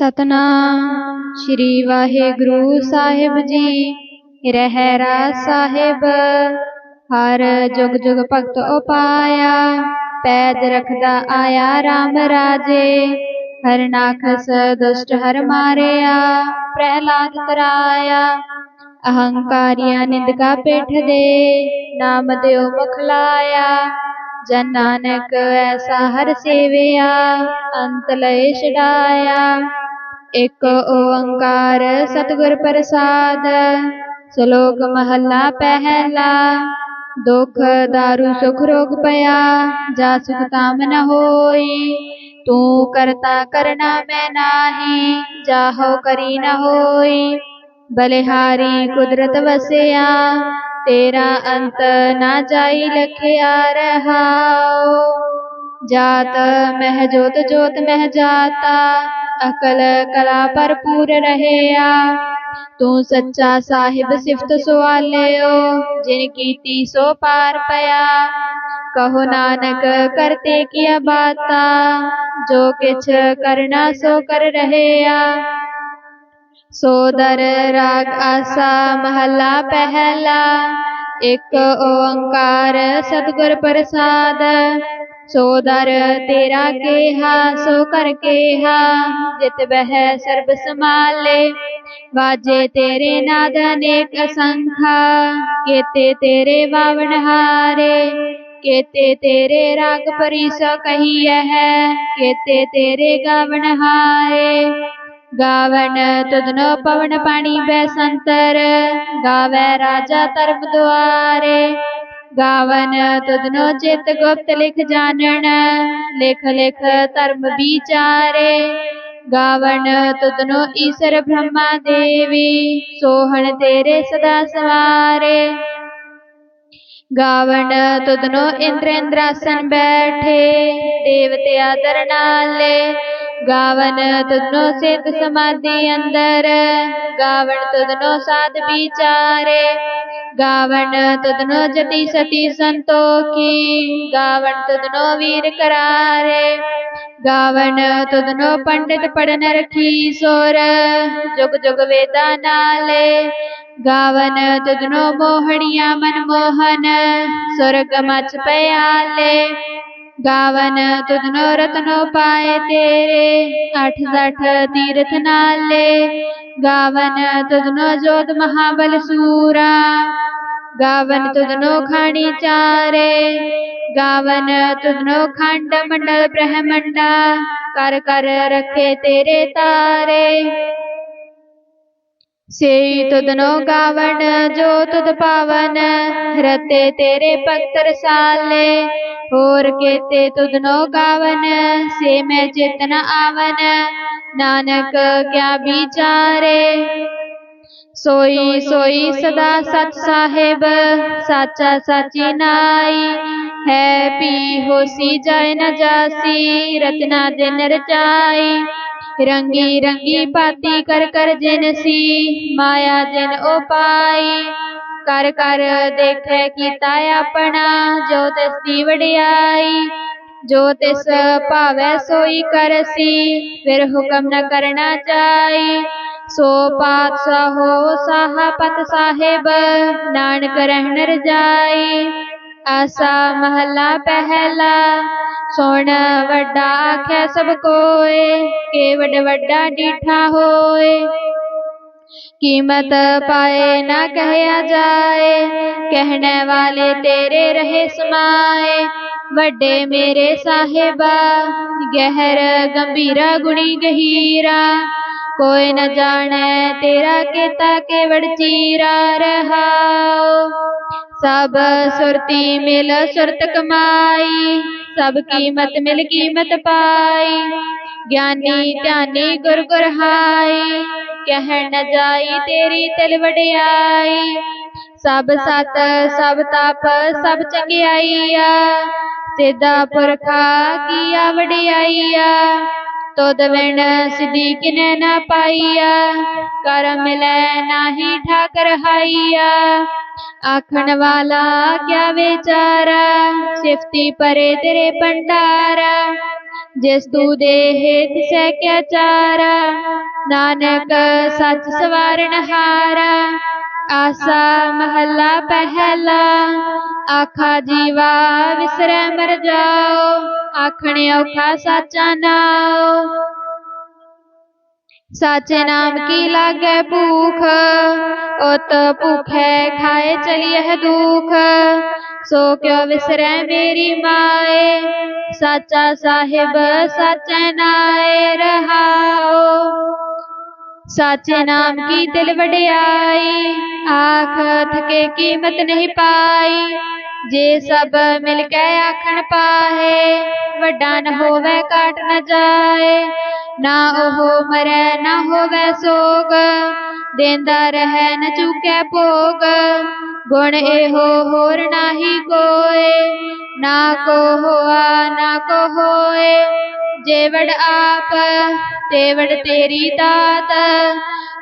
ਸਤਨਾਮ ਸ੍ਰੀ ਵਾਹਿਗੁਰੂ ਸਾਹਿਬ ਜੀ ਰਹਿਰਾ ਸਾਹਿਬ ਹਰ ਜੁਗ ਜੁਗ ਭਗਤ ਉਪਾਇਆ ਪੈਜ ਰਖਦਾ ਆਇਆ RAM ਰਾਜੇ ਹਰਨਾਖਸ ਦੁਸ਼ਟ ਹਰ ਮਾਰਿਆ ਪ੍ਰਹਿਲਾਦ ਤਰਾਇਆ ਅਹੰਕਾਰੀਆਂ ਨਿੰਦਕਾ ਪੇਠ ਦੇ ਨਾਮ ਦਿਓ ਮੁਖ ਲਾਇਆ ਜਨ ਨਾਨਕ ਐਸਾ ਹਰ ਸੇਵਿਆ ਅੰਤ ਲਏ ਛਡਾਇਆ एक ओंकार सतगुर प्रसाद। श्लोक महला पहला। दुख, दारू, सुख, रोग पया जा सुख ताम न होई। तू करता करना मैं नाही। जाहो करी न होई। बलिहारी कुदरत वसया। तेरा अंत ना जाई लखिया रहा जात मह जोत जोत मह जाता अकल कला पर पूर रहे आ। तू सच्चा साहिब सिफत सवाल लियो जिन सो पार पया। कहो नानक, करते किया बाता? जो किछ करना सो कर रहेया सोदर राग आसा महला पहला। एक ओंकार सतगुर प्रसाद। सोदर तेरा केहा, सो कर केहा। जित वह सर्ब समाले बाजे तेरे नाद अनेक असंख्या। केते तेरे वावन हारे, केते तेरे राग परी सो कही है। केते तेरे गावन हारे। गावन तुदनो पवन पानी बैसंतर गावे राजा धर्म द्वारे गावन तदनोचित गुप्त लिख जानन, लिख लिख धर्म विचारे। गावन तुदनो ईश्वर ब्रह्मा देवी, सोहन तेरे सदा सवारे। गावन तुदनो इंद्रासन बैठे, देवते आदर नाले। गावन तुदनो सिद्ध समाधि अंदर, गावन तुदनो साध विचारे, गावन तुदनो जति सती संतोखी, गावन तुदनो वीर करारे, गावन तुदनो पंडित पढ़न रखी सोर, जुग जुग वेदा नाले, गावन तुदनो मोहनिया मन मोहन स्वर्ग मच पयाले। गावन तुदनो रतनो पाए तेरे, अठ सठ तीर्थ नाले। गावन तुदनो जोत महाबल सूरा। गावन तुदनो खानी चारे। गावन तुदनो खंड मंडल ब्रह्मंडा। कर कर रखे तेरे तारे। से तुदनो गावन जो तुद पावन, रते तेरे भक्त रसाले और केते तुदनो गावन, से मैं चेतन आवन। नानक क्या बिचारे। सोई सोई सदा सच साहेब, साचा साची नाई। है पी होसी जाय न जासी, रचना दिन रचाई रंगी रंगी पाती कर कर जिन सी माया जिन उपाई कर कर देखे कीता अपना जो तिस दी वडियाई। जो तिस पावे सोई कर सी फिर हुक्म न करना चाही सो पात सहो साहा पत साहेब, नानक रहनर जाई। आसा महला पहला सोण वॾा आख्या सभु कोए के वॾ वॾा ॾीठा होए कीमत पाए ना कहया जाए कहने वाले तेरे रहे समाए वड्डे मेरे साहेबा गहर गंभीरा गुणी गहीरा कोई न जाने तेरा केता केवड़ चीरा रहा सब सुरती मिल सुरत कमाई, सब कीमत मिल कीमत पाई। ज्ञानी ध्यानी गुर गुर हाई, कह न जाई तेरी तिल आई सब सत सब तप, सब चंगियाईया सिद्धा पुरखा किया आईया तो दविण सिद्दीक ने न पाइया? करम लै नाही ठाकर हाइया। आखन वाला क्या बेचारा सिफती परे तेरे भंडारा। जिस तू देहे तिसे क्या चारा? नानक सच सवार नहारा। आसा महला पहला, आखा जीवा विसर मर जाओ आखने औखा साचा नाओ। साचे नाम की लागे भूख, ओत है खाए चलिए दुख। सो क्यों विसर मेरी माए, साचा साहेब साचे नाए रहाओ। साचे नाम की तिल आई आख थके कीमत नहीं पाई। जे सब मिल के आखन पाए वड्डा न होवे काट न जाए। ना हो मरे ना होवे सोग देंदा रहे न चूके भोग गुण एहो होर नाही कोय, ना को होआ, ना को होए। जेवड़ आप तेवड़ तेरी तात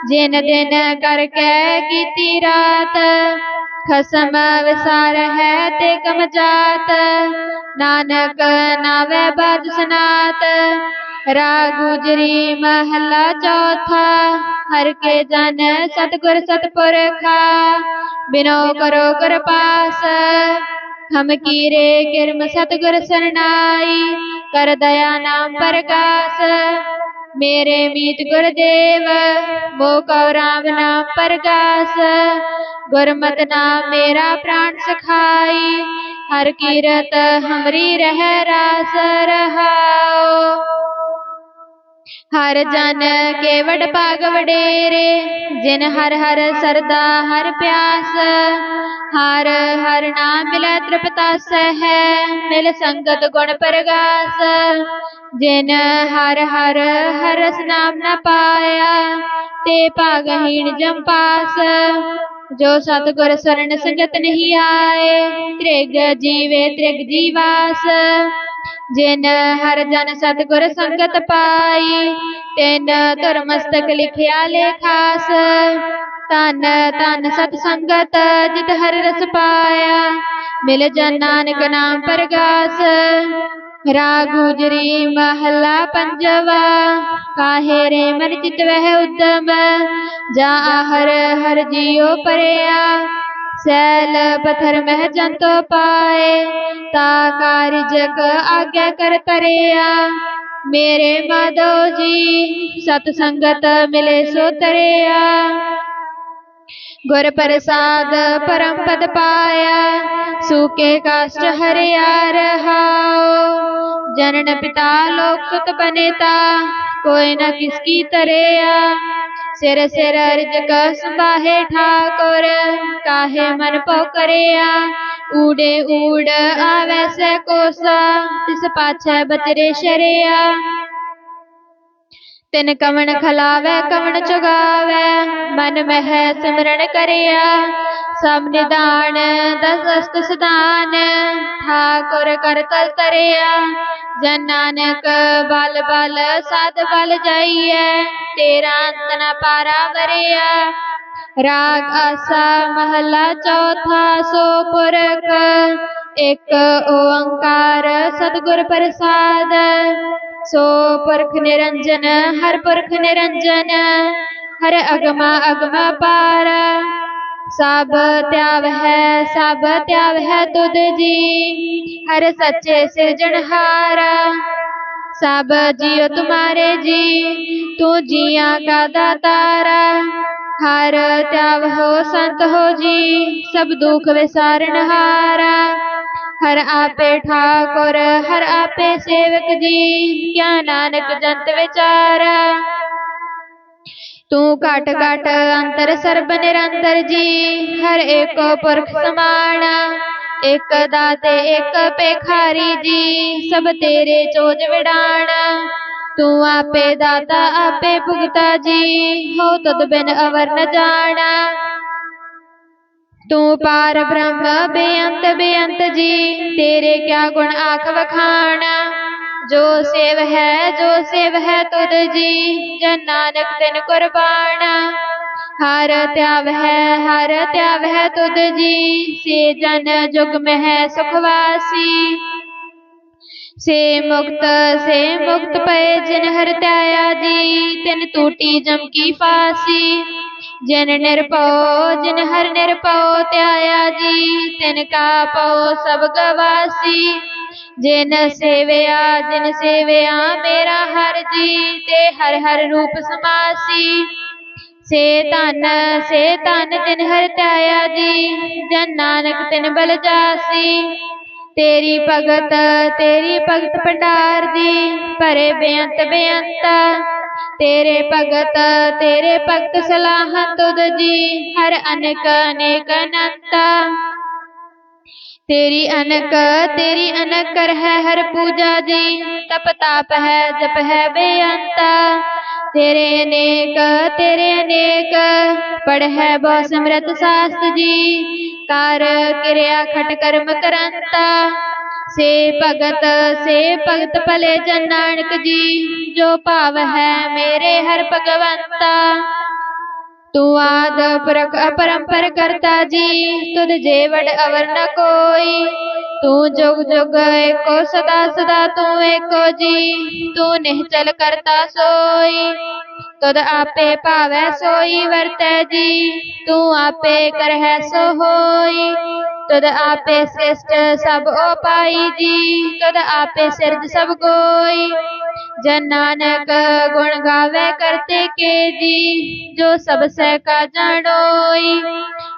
जिन दिन करके की रात, खसम विसार है ते कम जात। नानक नावे बाज सनात रा गुजरी महला चौथा हर के जन सतगुर सतपुरखा बिनो करो कर हम कीरे किरम सतगुर सरनाई कर दया नाम प्रकाश। मेरे मीत गुरुदेव मो राम नाम प्रकाश। गुरमत नाम मेरा प्राण सखाई, हर कीरत हमरी रह रास रहाओ। हर जन केवट पाग वडेरे जिन हर हर सरदा हर प्यास। हर हर नाम मिला तृपतास है मिल संगत गुण परगास। जिन हर हर हर रस नाम न पाया, ते पागहीन जम पास। जो सतगुर स्वर्ण संगत नहीं आए, त्रिग जीवे त्रिग जीवास। जिन हर जन सतगुर संगत पाई, तिन तुर मस्तक लिखिया ले खास। तन तन सत संगत जित हर रस पाया, मिल जन नानक नाम परगास रागुजरी महला पंजवा, काहे रे मन चित वह उत्तम जा हर हर जियो परया सैल पत्थर मह जंत पाए ताकार जग आज्ञा कर तरिया। मेरे माधव जी, सतसंगत मिले सो तरिया। गुर प्रसाद परम पद पाया, सूखे काष्ट हरिया जनन पिता लोक सुत बनेता, कोई न किसकी तरिया। सिर सिर अर्ज़ कस बाहे ठाकुर, काहे मन पोकरिया उड़े उड़ आवे से कोसा, तिस पाछ बचरे शरिया। तिन कवन खलावै कवन चुगावै मन मह सिमरन करिया सब निदान दस अस्त सदान ठाकुर कर तल तरिया जन नानक बल बल सद बल जाइए तेरा अंतना पारा वरिया राग आसा महला चौथा सो पुरख एक ओंकार सतगुर प्रसाद सो परख निरंजन, हर परख निरंजन, हर अगमा अगमा पार। सब त्याव है, सब त्याव है दुद जी, हर सच्चे सृजनहार सब जियो तुम्हारे जी, तू जिया का दातारा। हर त्याव हो, संत हो जी, सब दुख विसारण हारा। ਹਰ ਆਪੇ ਠਾਕੁਰ ਹਰ ਆਪੇ ਸੇਵਕ ਜੀ ਕਿਆ ਨਾਨਕ ਜੰਤ ਵਿਚਾਰਾ ਤੂੰ ਘਟ ਘਟ ਅੰਤਰ ਸਰਬ ਨਿਰੰਤਰ ਜੀ ਹਰ ਏਕੋ ਪੁਰਖ ਸਮਾਣਾ ਇਕ ਦਾਤੇ ਇਕ ਪੇਖਾਰੀ ਜੀ ਸਭ ਤੇਰੇ ਚੋਜ ਵਿਡਾਣਾ ਤੂੰ ਆਪੇ ਦਾਤਾ ਆਪੇ ਭੁਗਤਾ ਜੀ ਹੋ ਤਦ ਬਿਨ ਅਵਰ ਨ ਜਾਣਾ तू पार ब्रह्म, बेअंत बेअंत जी, तेरे क्या गुण आख वखाना जो सेव है, जो सेव है तुद जी, जन नानक तिन कुर्बाना। हर त्याव है, हर त्याव है तुद जी, से जन जुग में है सुखवासी। से मुक्त से मुक्त पे जिन हर त्याया जी, तिन टूटी जमकी फासी। जिन निरपो जिन हर निरपो त्याया जी, तिन का पो सब गवासी। जिन सेवया जिन सेवया, मेरा हर जी, ते हर हर रूप समासी। से तन से तन जिन हर त्याया जी, जन नानक तिन बल जासी। तेरी भगत तेरी भगत भंडार जी परे बेअंत बेअंता। तेरे भगत, तेरे भक्त सलाह तुद जी, हर अनक, अनेक अनंता। तेरी अनक तेरी अनक कर है हर पूजा जी, तप ताप है, जप है बेअंता तेरे अनेक तेरे अनेक, पढ़ है बहु समृत शास्त्र जी कार क्रिया, खट कर्म करंता। ਸੇ ਭਗਤ ਸੇ ਭਗਤ ਭਲੇ ਜਨ ਨਾਨਕ ਜੀ ਜੋ ਭਾਵ ਹੈ ਮੇਰੇ ਹਰ ਭਗਵੰਤਾ ਤੂੰ ਆਦ ਪੁਰਖ ਅਪਰੰਪਰ ਕਰਤਾ ਜੀ ਤੁਧ ਜੇ ਵਡ ਅਵਰ ਨ ਕੋਈ ਤੂੰ ਜੁਗ ਜੁਗ ਏਕੋ ਸਦਾ ਸਦਾ ਤੂੰ ਏਕੋ ਜੀ ਤੂੰ ਨਿਹਚਲ ਕਰਤਾ ਸੋਈ ਤਦ ਆਪੇ ਭਾਵੈ ਸੋਈ ਵਰਤੈ ਜੀ ਤੂੰ ਆਪੇ ਕਰਹਿ ਸੋ ਹੋਈ तद आपे श्रेष्ठ सब ओ पाई जी। तद आपे सिर्ज सब कोई। जन नानक गुण गावे करते के जी। जो सबसे का जनोई।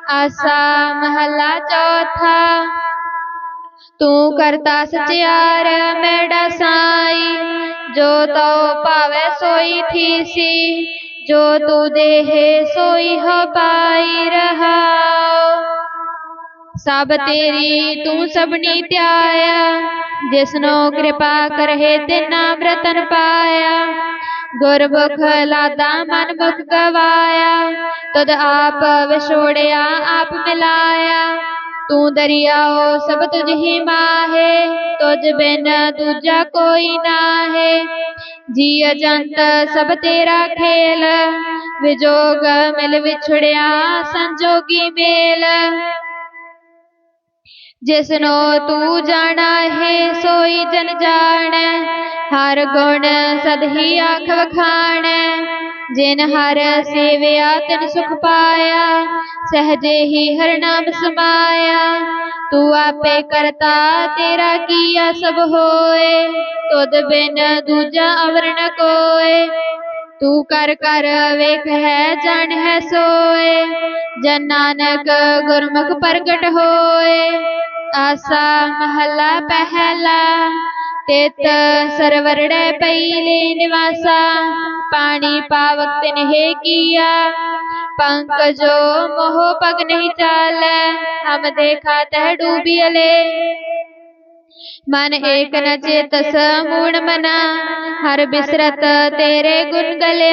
आसा महला चौथा। तू करता सचियार मेड़ा साई। जो तो पावे सोई थी सी जो तू देहे सोई हो पाई रहा ਸਭ ਤੇਰੀ ਤੂੰ ਸਭਨੀ ਧਿਆਇਆ ਜਿਸਨੋ ਕਿਰਪਾ ਕਰਹਿ ਤਿਨ ਅੰਮ੍ਰਿਤਨ ਪਾਇਆ ਗੁਰਮੁਖ ਲਾਦਾ ਮਨ ਮੁਖ ਗਵਾਇਆ ਤਦ ਆਪ ਵਿਛੋੜਿਆ ਆਪ ਮਿਲਾਇਆ ਤੂੰ ਦਰਿਆਓ ਸਭ ਤੁਝ ਹੀ ਮਾਹੇ ਤੁਝ ਬਿਨ ਦੂਜਾ ਕੋਈ ਨਾਹੇ ਜੀ ਅਜੰਤ ਸਭ ਤੇਰਾ ਖੇਲ ਵਿਜੋਗ ਮਿਲ ਵਿਛੜਿਆ ਸੰਜੋਗੀ ਮੇਲ जिसनो तू जाना है, सोई जन जान हर गुण सद ही आख वखाण। जिन हर सेव्या तिन सुख पाया, सहजे ही हर नाम समाया। तू आपे करता, तेरा किया सब होए। तुद बिन दूजा अवर न कोए। तू कर कर वेख है, जन है, सोए। जन नानक गुरमुख प्रगट होए। आसा महला पहला, तेत सरवरड़े पहले निवासा। पानी पावक तिन्हे किया पंख जो मोह पग नहीं चाल। हम देखा तह डूबियले मन एक न चेतस मूण मना। हर बिसरत तेरे गुण गले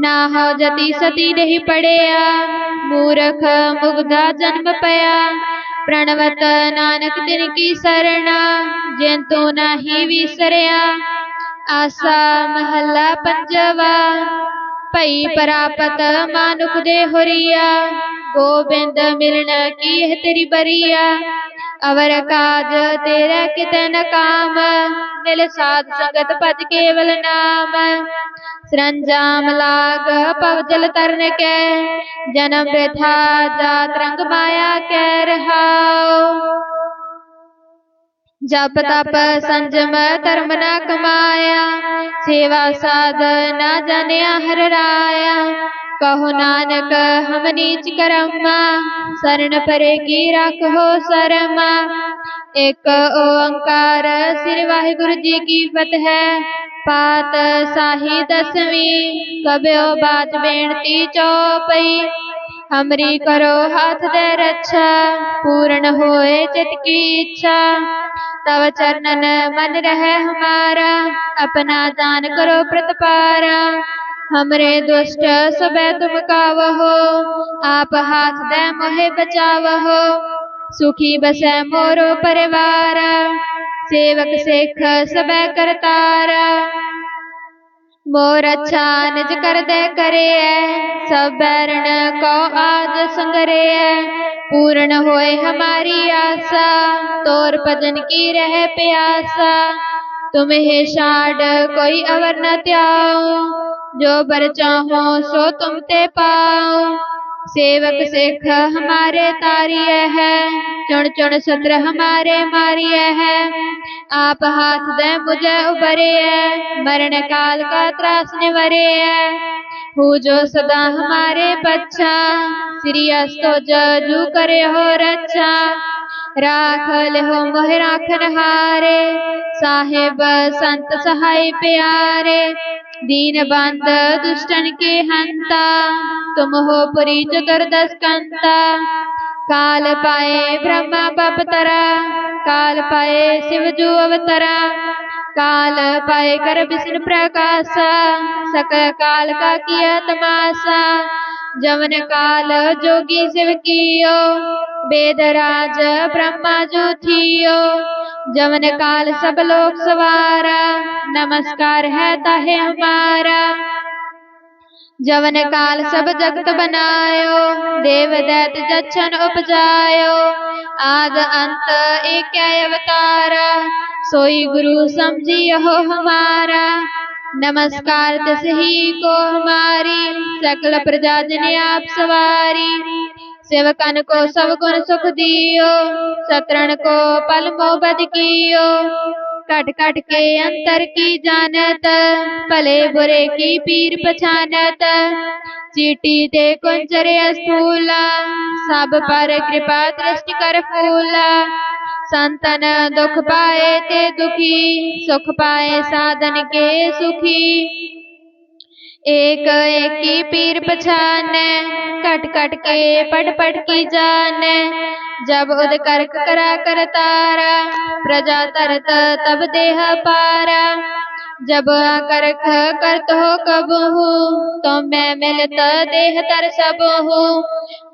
ना हो जति सती नहीं पड़ेया। मूरख मुग्धा जन्म पया। प्रणवत नानक दिन की शरणा। जंतु नही विसरया। आसा महला पंजवा। पई परापत मानुक दे हुरिया। गोविंद मिलना की है तेरी बरिया। अवर काज तेरा कितन काम, मिल साध संगत पद केवल नाम। सरंजाम लाग पव जल तरन के, जन्म वृथा जात रंग माया कह रहाओ। जप तप संजम धर्म न कमाया, सेवा साधना जनिया हर राया। कहो नानक, हम नीच करम्मा। शरण परे की राखो शरमा। एक ओंकार श्री वाहिगुरु जी की फतह पात साही दसवीं कब्यो बात बेनती चौपई। हमरी करो हाथ दे रक्षा अच्छा, पूर्ण होए चित की इच्छा। तव चरणन मन रहे हमारा, अपना जान करो प्रतपारा हमरे दुष्ट सबे तुम कावहो, आप हाथ दे मोहे बचावहो। सुखी बसै मोरो परिवार, सेवक सिख सबे करतारा। मोर अच्छा निज कर दे करे है सब बैरण को आज संगरे। पूर्ण होए हमारी आशा, तोर भजन की रह प्यासा। तुम्हें शाड कोई अवर न त्याओ जो बर चाहो सो तुम ते पाओ। सेवक सिख हमारे तारिय है। चुन चुन सत्र हमारे मारिय है। आप हाथ दे मुझे उबरे है मरण काल का त्रास निवरे है हु जो सदा हमारे पच्छा। श्री अस्तो जू करे हो रक्षा राख हो मोह राखन हारे। साहेब संत सहाय प्यारे। दीन बंद दुष्टन के हंता तुम हो पुरी चतुर्दश कंता काल पाए ब्रह्मा बपतरा काल पाए शिव जो अवतरा। काल पाए कर विष्णु प्रकाशा, सकल काल का किया तमाशा। जवन काल जोगी शिव कियो, वेद राज ब्रह्मा जो थियो। जवन काल सब लोग सवारा, नमस्कार है ताहे हमारा। जवन काल सब जगत बनायो देव दैत जच्छन उपजायो। आद अंत एक अवतारा, सोई गुरु समझियो हमारा। नमस्कार तिस ही को हमारी सकल प्रजा जन आप सवारी। सेवकन को सब गुण सुख दियो, सतरण को पल मोबद कियो। कट कट के अंतर की जानत भले बुरे की पीर पछानत। चीटी दे कुंजर स्थूला सब पर कृपा दृष्टि कर फूला। संतन दुख पाए ते दुखी, सुख पाए साधन के सुखी। एक एक की पीर पछान, कट कट के पट पट की जान। जब उद कर्क करा कर तारा, प्रजा तरत तब देह पारा। जब करख करत हो कब हूँ तो मैं मिलत देह तर सब हूँ।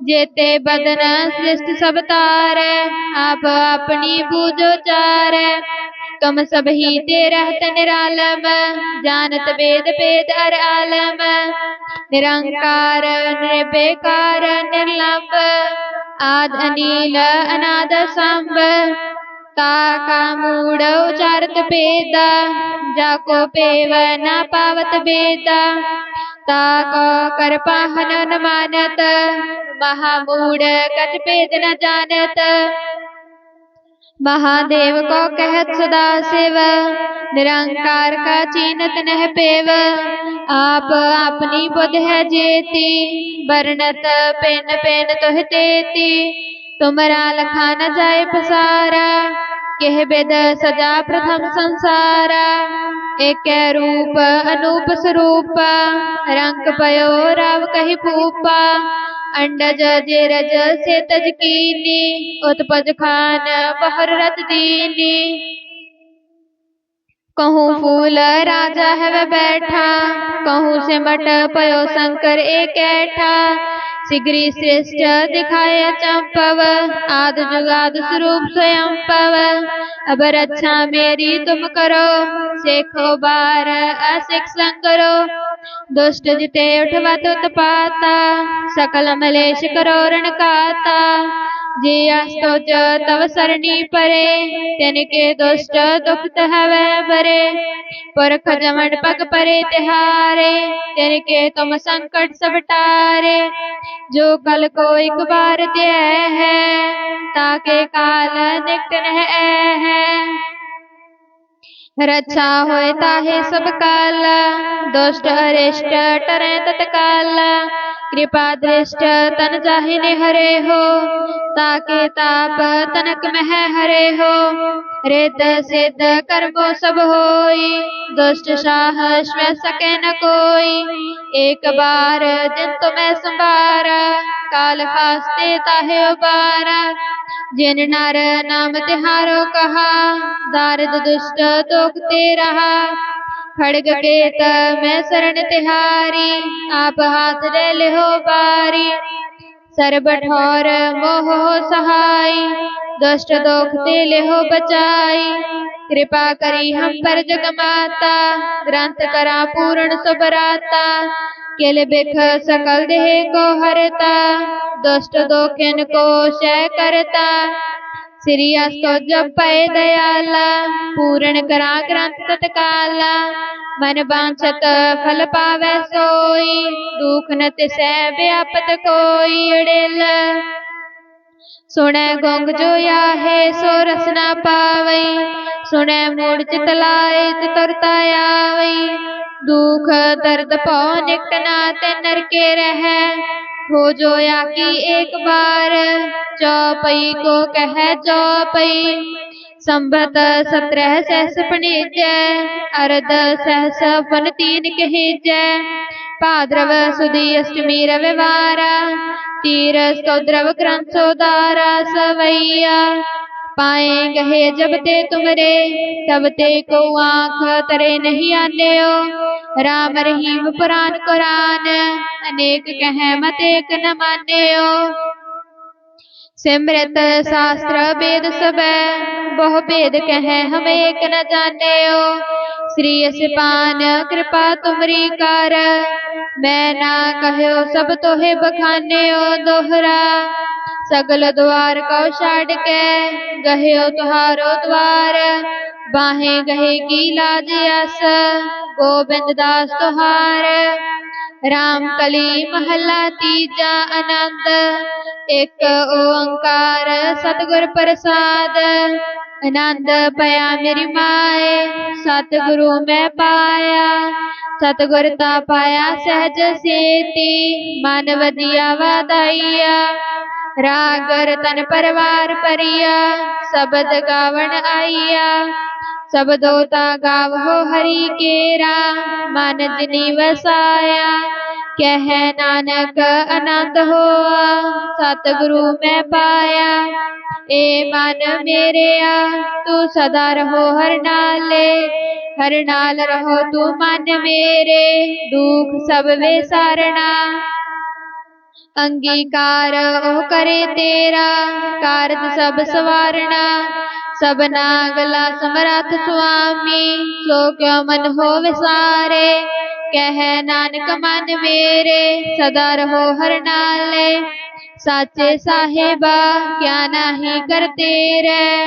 जेते बदन सृष्ट सब तार, आप अपनी बूझो चार तुम सब ही ते रहत निरालम, जानत वेद वेद अर आलम। निरंकार निर्बेकार निर्लंब, आद अनिल, अनाद संभ पेदा, जाको पेव न पावत न मानत, महामूड कछ पेद न जानत। महादेव को कहत सदा शिव निरंकार का चीनत नह पेव। आप अपनी बुध है जेती, वर्णत पेन पेन तुह तेती। तुमरा लखा न जाए पसारा, कह बेद सजा प्रथम संसारा। एक रूप, अनूप स्वरूप रंग पयो राव कही फूपा। अंडज जे रज से तज कीनी, उत्पज खान बहर रत दीनी। कहूँ फूल राजा है वह बैठा, कहूँ मट पयो शंकर एक ऐठा शीघ्री श्रेष्ठ दिखाय चंपव। आद जुगाद स्वरूप स्वयं पव। अब रक्षा मेरी तुम करो, शेखो बार अशिक्षण करो दुष्ट जिते उठवा तुत पाता सकल मलेश करो रण काता तव सरणी परे, तिनके दुष्ट दुख हवे बरे। पुरख जमन पग परे तिहारे, तिनके तुम संकट सब टारे। जो कल को एक बार दे है, ताके काल निकट है। रक्षा होता है सब काल। दुष्ट अरिष्ट टरे तत्काल कृपा दृष्ट तन जाहिने हरे हो। ताके ताप तनक मह हरे हो। रेत सिद्ध कर्मो सब होई, दुष्ट साह स्व सके न कोई। एक बार दिन तुम्हें संभारा, काल फास्ते ताहे उबारा। जिन नर नाम तिहारो कहा दारद दुष्ट दुखते रहा खड़ग केत मैं शरण तिहारी, आप हाथ ले लिहो बारी। सर्ब मोह सहाय, दुष्ट दुख दोखते हो बचाई कृपा करी हम पर जग माता ग्रंथ करा पूर्ण सुबराता। किल बिख सकल देह को हरता, दुष्ट दोखिन को शय करता। श्री अस्तो जब पय दयाला, पूर्ण करा ग्रंथ तत्काला। मन बांछत फल पावै सोई, दुख न तिसै व्यापत कोई अड़ेल। सुनै गोंग जो आहे सो रसना पावई सुनै मूड चित लाए चतुरता आवई दुख दर्द पौ निकट ना ते नरके रह हो जोया कि एक बार। चौपई को कह चौपई संबत सत्रह सहस पणिज, अरद सहस फल तीन कहिज। भाद्रव सुधी अष्टमी रविवारा तीर ग्रंथ सोदारा सवैया। पाए गहे जब ते तुमरे तब ते को आँख तरे नहीं आने राम रहीम पुराण कुरान, अनेक कह मत एक न माने सिमृत शास्त्र वेद सब बहु भेद कह हम एक न जाने श्री सिपान, कृपा तुमरी कर, मैं ना कहो सब तोहे बखाने ओ दोहरा। सगल द्वार को छाड़ के गहो तुहारो द्वार, बाहे गहे की लाज अस गोबिंद दास तुहार। राम कली महला तीजा आनंद एक ओंकार सतगुर प्रसाद। आनंद पया मेरी माए, सतगुरु मैं पाया। सतगुर ता पाया सहज सेती मन वदिया वादाइया रागर तन परवार परिया, शबद गावन आइया। सब दोता गाव हो हरि केरा मन जनी वसाया कह नानक अनंत हो सतगुरु मैं पाया। ए मन मेरे आ, तू सदा रहो हर नाले। हर नाल रहो तू मन मेरे, दुख सब वे सारना अंगीकार ओ करे तेरा, कारज सब सवारना सब नागला समरथ स्वामी सो क्यों मन हो विसारे। कह नानक मन मेरे, सदा रहो हर नाले। साचे साहेबा, क्या नहीं करते रे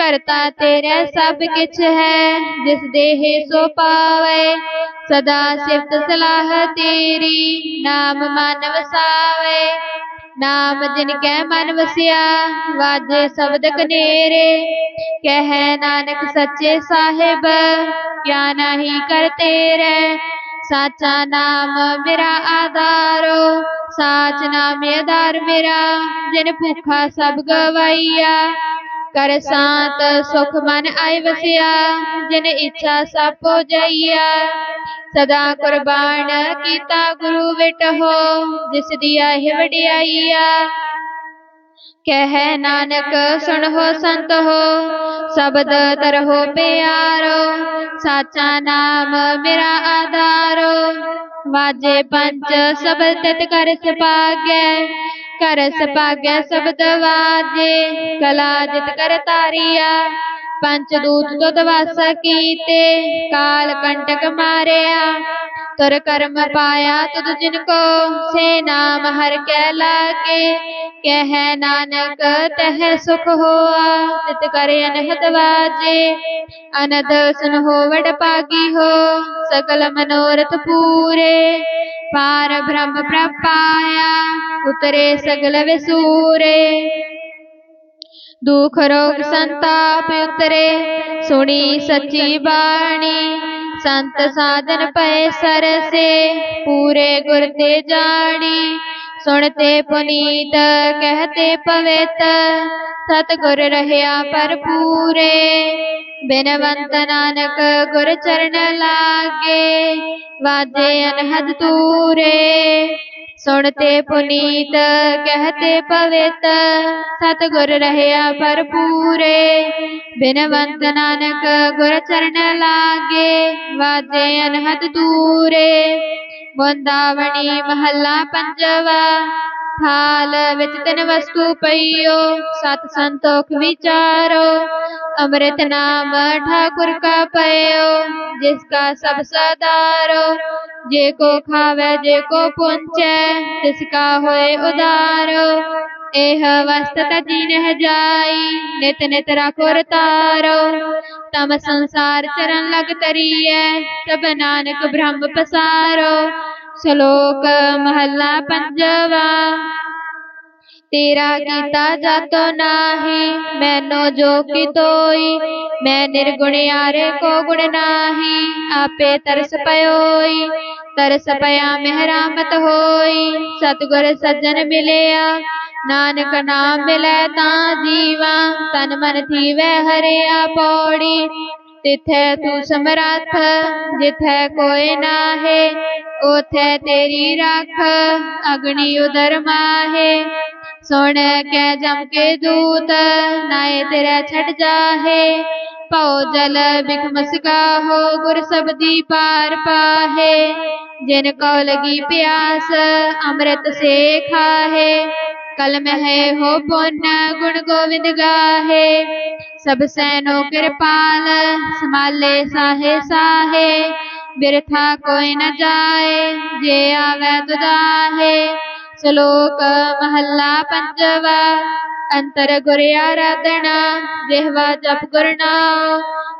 करता तेरे सब किच है, जिस देह सो पावे। सदा सिफत सलाह तेरी, नाम मानव सावे। नाम जिन जिनके मन वसिया, वाजे शब्द कनेरे। कह नानक सच्चे साहेब, क्या नहीं कर तेरे साचा नाम मेरा आधारो, साच नाम आधार मेरा, जिन भूखा सब कर सांत सुख मन आय वसिया, जिन इच्छा सब हो जाइया। सदा कुर्बान कीता गुरु विटहो जिस दिया है वडियाइया कह नानक, सुन हो संत हो, शब्द तरहो प्यारो, साचा नाम मेरा आधारो। ਵਾਜੇ ਪੰਜ ਸ਼ਬਦ ਤਤ ਕਰ ਸਪਾਗੈ ਕਰ ਸਪਾਗੈ ਸ਼ਬਦ ਵਾਜੇ ਕਲਾ ਜਿਤ ਕਰ ਤਾਰੀਆ ਪੰਚ ਦੂਤ ਤੁਧ ਵਸ ਕੀਤੇ ਕਾਲ ਕੰਟਕ ਮਾਰਿਆ तुर कर्म पाया तुद जिनको से नाम हर कहला के। कह नानक, तह सुख होआ तित कर अनहद वाजे। अनद सुन हो, वड पागी हो, सकल मनोरथ पूरे। पार ब्रह्म प्रपाया, उतरे सगल विसूरे। दुख रोग संताप उतरे सुनी सच्ची बाणी संत साधन पै सर से पूरे गुरते जानी सुनते पुनीत कहते पवित सतगुर रहया पर पूरे। बिनवंत नानक गुर चरण लागे वादे अनहद दूरे। सुनते पुनीत कहते पवित सतगुर रहे पर पूरे बिनवंत नानक गुर चरण लागे वाजे अनहद दूरे। ਬੁੰਦਾਵਣੀ ਮਹੱਲਾ ਪੰਜਵਾ ਥਾਲ ਵਿੱਚ ਤਿੰਨ ਵਸਤੂ ਪਈਓ ਸਤ ਸੰਤੋਖ ਵਿਚਾਰੋ ਅੰਮ੍ਰਿਤ ਨਾਮ ਠਾਕੁਰ ਕਾ ਪਇਓ ਜਿਸ ਕਾ ਸਭ ਸਦਾਰੋ ਜੇ ਕੋ ਖਾਵੇ ਜੇ ਕੋ ਪੁੰਚੈ ਤਿਸ ਕਾ एह वस्तत जीनह जाई, नित नित राखो तारो। तम संसार चरण लग तरिय, सब नानक ब्रह्म पसारो। श्लोक महला पंजवा। तेरा कीता जातो नाही, मैनो जो कि तोई। मैं निर्गुण यारे को गुण नाही, आपे तरस पयोई। तरस पया मेहरा मत होई। सतगुर सज्जन मिलया, नानक नाम मिले ता जीवा। तन मन थी वह हरिया पौड़ी। तिथे तू समरथ, जिथे कोई नाहे उथे तेरी रख, अग्नि उदर माहे। सुन कै जमके दूत, नाए तेरे छट जाहे। पौ जल बिखमसका हो, गुर सब दी पार पाहे। जिनको लगी प्यास, अमृत से खाहे। कलम है हो पुन गुण गोविंद गाहे। सब सैनो कृपाल समाले साहे साहे। बिरथा कोई न जाए, जे आवे तुदाहे श्लोक महल्ला पंचवा अंतर गुर आराधना जेहवा जप गुरना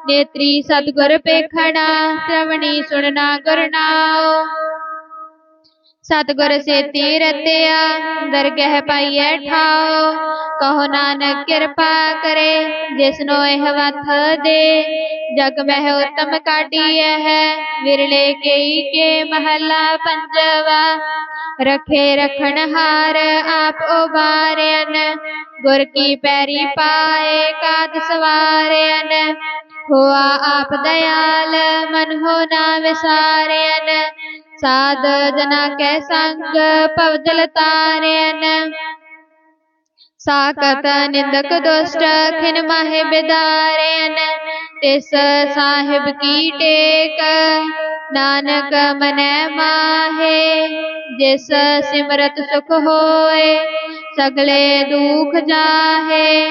नेत्री सतगुर पेखना श्रवणी सुनना गुरनाओ सतगुर से तीरतया दरगह पाइय ठाओ। कहो नानक कृपा करे जिसनो यह वथ दे। जग मह उत्तम काटिय है विरले के के महला पंजवा। रखे रखन हार आप उबारन। गुर की पैरी पाए काद सवारन। हुआ आप दयाल मन हो ना विसारन। साध जना कै संग पवजल तारयन। साकत निंदक दुष्ट खिन मह बिदारयन। तिस साहिब की टेक, नानक मन माहे। जिस सिमरत सुख होए, सगले दुख जाहे।